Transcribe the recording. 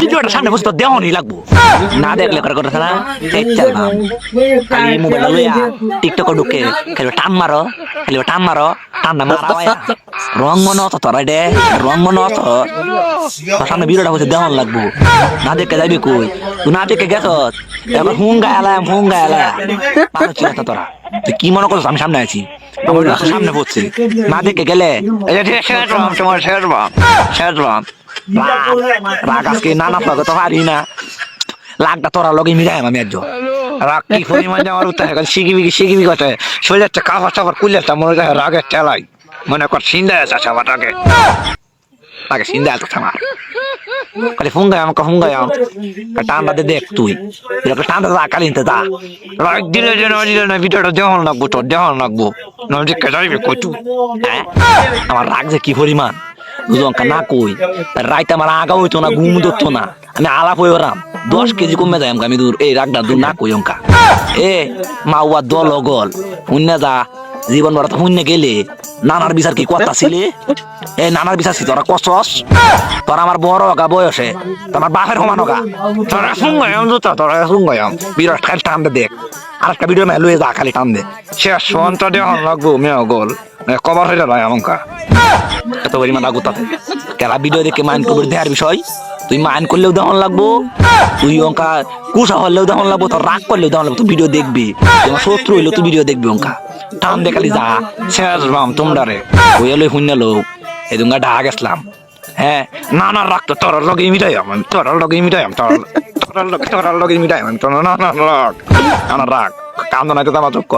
ভিডিওটা সামনে বসে তো দেওয়ানি লাগবো। না দেখলে করে কথা না চল না খালি মোবাইলটা লইয়া টিকটক ঢুকে খালি টান মারো, খালি টান মারো, টান না মারা রং মনে অত তোরা দে, রং মনে তোর সামনে ভিডিওটা বসে দেওয়ান লাগবো। না দেখে যাবি কই? তুই না দেখে গেছ? ছিল তোরা। তুই কি মনে করছিস? আমি সামনে আছি। সামনে পড়ছে না দেখে গেলে শেষ বাম শেষ বাম শেষ বাম রাগ আজকে না না তো পারি না। লাগটা তোরা লগে মিলাই আমি একজন রাগ কি পরিমাণ আমার উত্তর শিখিবি শিখিবি কথা শরীরের একটা কাপড় চাপড় কুলে একটা মনে হয় রাগের চালাই মনে কর সিন্দা আছে আমার রাগে। রাগে সিন্দা আছে আমার খালি ফুঙ্গাই আমাকে ফুঙ্গাই আম। টান্ডা দে, দেখ তুই। এটা টান্ডা দা কালি নিতে দা। রাগ দিলে যে না দিলে হ্যাঁ? আমার রাগ যে কি পরিমাণ? দুজনকা না কই? রাইতে আমার আগা হইতো না, ঘুম ধরতো না। আমি আলাপ হয়ে ওরাম দশ কেজি কমে যাই আমি দূর। এই রাগটা দূর না কই অঙ্কা। এ, মাওয়া দল গল শূন্য যা, জীবন বড় শূন্য গেলে। নানার বিচার কি কথা ছিলে? এ, নানার বিচার কি তোরা কষ্টস তোরা আমার বড় হগা বয়সে, তোমার বাপের সমান হগা তোরা শুঙ্গায়াম, জুতা তোরা শুঙ্গায়াম। বিরাট খালি টান দে, দেখ। আর একটা ভিডিও মেয়ে লয়ে যা, খালি টান দে। শেষ সন্তা দেওয়া লাগবো মেয়ে গল কবার হয়ে যাবে এমনকা। এত পরিমাণ রাগ তাতে। কেলা ভিডিও দেখে মাইন্ড করবে দেওয়ার বিষয়। তুই মাইন করলেও দেওয়ান লাগবো। তুই অঙ্কা কুসা হলেও দেওয়ান লাগবো, তোর রাগ করলেও দেওয়ান লাগবো, তুই ভিডিও দেখবি। তোমার শত্রু হইলেও তুই ভিডিও দেখবি অঙ্কা। টান দেখালি যা। শেষ বাম তোমরা রে ওই হলো শূন্য লোক। এই দুঙ্গা ঢাকা গেছিলাম হ্যাঁ না না রাগ তো তোর লগে মিটাই আমি তোর লগে মিটাই আমি তোর তোর লগে তোর লগে মিটাই আমি তোর না না রাগ। না রাগ। কান্দো নাই তো আমার চোখ